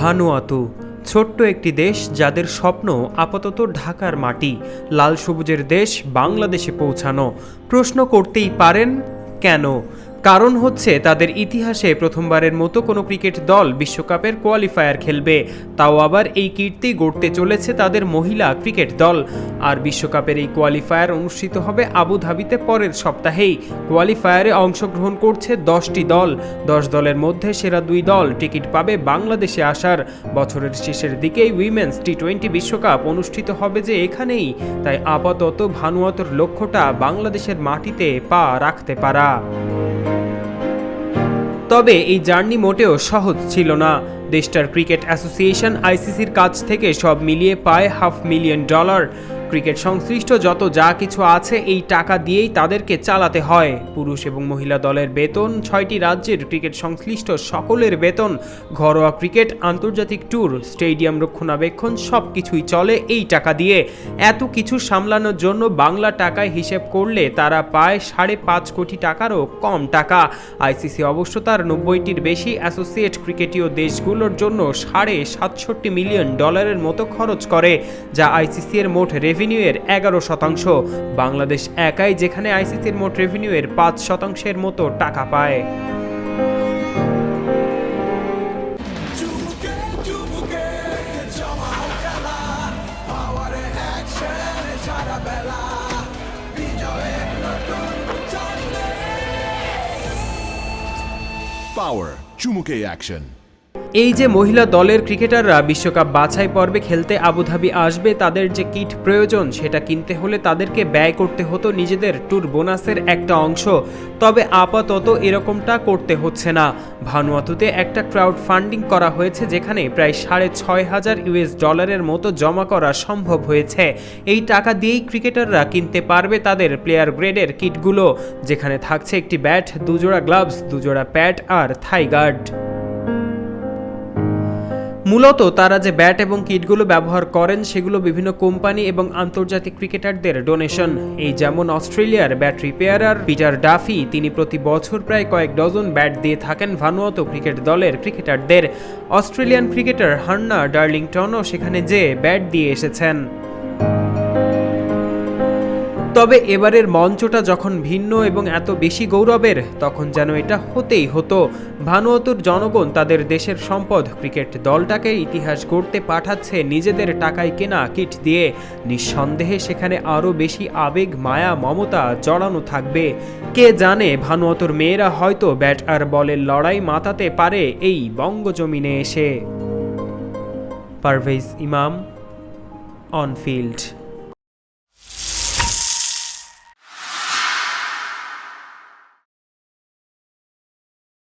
Vanuatu ছোট্ট একটি দেশ যাদের স্বপ্ন আপাতত ঢাকার মাটি, লাল সবুজের দেশ বাংলাদেশে পৌঁছানো। প্রশ্ন করতেই পারেন, কেন? কারণ হচ্ছে তাদের ইতিহাসে প্রথমবারের মতো কোনো ক্রিকেট দল বিশ্বকাপের কোয়ালিফায়ার খেলবে। তাও আবার এই কীর্তি গড়তে চলেছে তাদের মহিলা ক্রিকেট দল। আর বিশ্বকাপের এই কোয়ালিফায়ার অনুষ্ঠিত হবে আবুধাবিতে পরের সপ্তাহেই। কোয়ালিফায়ারে অংশগ্রহণ করছে দশটি দল। দশ দলের মধ্যে সেরা দুই দল টিকিট পাবে বাংলাদেশে আসার। বছরের শেষের দিকেই উইমেন্স টি টোয়েন্টি বিশ্বকাপ অনুষ্ঠিত হবে যে এখানেই। তাই আপাতত ভানুয়াতর লক্ষ্যটা বাংলাদেশের মাটিতে পা রাখতে পারা। তবে এই জার্নি মোটেও সহজ ছিল না। দেশটার ক্রিকেট অ্যাসোসিয়েশন আইসিসির কাছ থেকে সব মিলিয়ে পায় হাফ মিলিয়ন ডলার ক্রিকেট সংশ্লিষ্ট যত যা কিছু আছে, এই টাকা দিয়েই তাদেরকে চালাতে হয়। পুরুষ এবং মহিলা দলের বেতন, ছয়টি রাজ্যের ক্রিকেট সংশ্লিষ্ট সকলের বেতন, ঘরোয়া ক্রিকেট, আন্তর্জাতিক ট্যুর, স্টেডিয়াম রক্ষণাবেক্ষণ সব কিছুই চলে এই টাকা দিয়ে। এত কিছু সামলানোর জন্য বাংলা টাকায় হিসেব করলে তারা পায় সাড়ে পাঁচ কোটি টাকারও কম টাকা। আইসিসি অবশ্য তার নব্বইটির বেশি অ্যাসোসিয়েট ক্রিকেটীয় দেশগুলোর জন্য সাড়ে সাতষট্টি মিলিয়ন ডলারের মতো খরচ করে, যা আইসিসি এর মোট রেভিনিউয়ের এগারো শতাংশ। বাংলাদেশ একাই যেখানে আইসিসির মোট রেভিনিউয়ের পাঁচ শতাংশের মতো টাকা পায়। পাওয়ারে Power চুমুকে অ্যাকশন এই যে মহিলা দলের ক্রিকেটাররা বিশ্বকাপ বাছাই পর্বে খেলতে আবুধাবি আসবে, তাদের যে কিট প্রয়োজন সেটা কিনতে হলে তাদেরকে ব্যয় করতে হতো নিজেদের ট্যুর বোনাসের একটা অংশ। তবে আপাতত এরকমটা করতে হচ্ছে না। ভানুয়াতুতে একটা ক্রাউড ফান্ডিং করা হয়েছে যেখানে প্রায় সাড়ে ছয় হাজার ইউএস ডলারের মতো জমা করা সম্ভব হয়েছে। এই টাকা দিয়েই ক্রিকেটাররা কিনতে পারবে তাদের প্লেয়ার গ্রেডের কিটগুলো, যেখানে থাকছে একটি ব্যাট দুজোড়া গ্লাভস দুজোড়া প্যাট আর থাই গার্ড মূলত তারা যে ব্যাট এবং কিটগুলো ব্যবহার করেন সেগুলো বিভিন্ন কোম্পানি এবং আন্তর্জাতিক ক্রিকেটারদের ডোনেশন। এই যেমন অস্ট্রেলিয়ার ব্যাট রিপেয়ারার পিটার ডাফি, তিনি প্রতি বছর প্রায় কয়েক ডজন ব্যাট দিয়ে থাকেন ভানুয়াত ক্রিকেট দলের ক্রিকেটারদের। অস্ট্রেলিয়ান ক্রিকেটার হান্না ডার্লিংটনও সেখানে যেয়ে ব্যাট দিয়ে এসেছেন। তবে এবারের মঞ্চটা যখন ভিন্ন এবং এত বেশি গৌরবের, তখন যেন এটা হতেই হতো। ভানুয়াতুর জনগণ তাদের দেশের সম্পদ, ক্রিকেট দলটাকে ইতিহাস গড়তে পাঠাচ্ছে নিজেদের টাকায় কেনা কিট দিয়ে। নিঃসন্দেহে সেখানে আরও বেশি আবেগ, মায়া, মমতা জড়ানো থাকবে। কে জানে, ভানুয়াতুর মেয়েরা হয়তো ব্যাট আর বলের লড়াই মাতাতে পারে এই বঙ্গজমিনে এসে। পারভেজ ইমাম অন ফিল্ড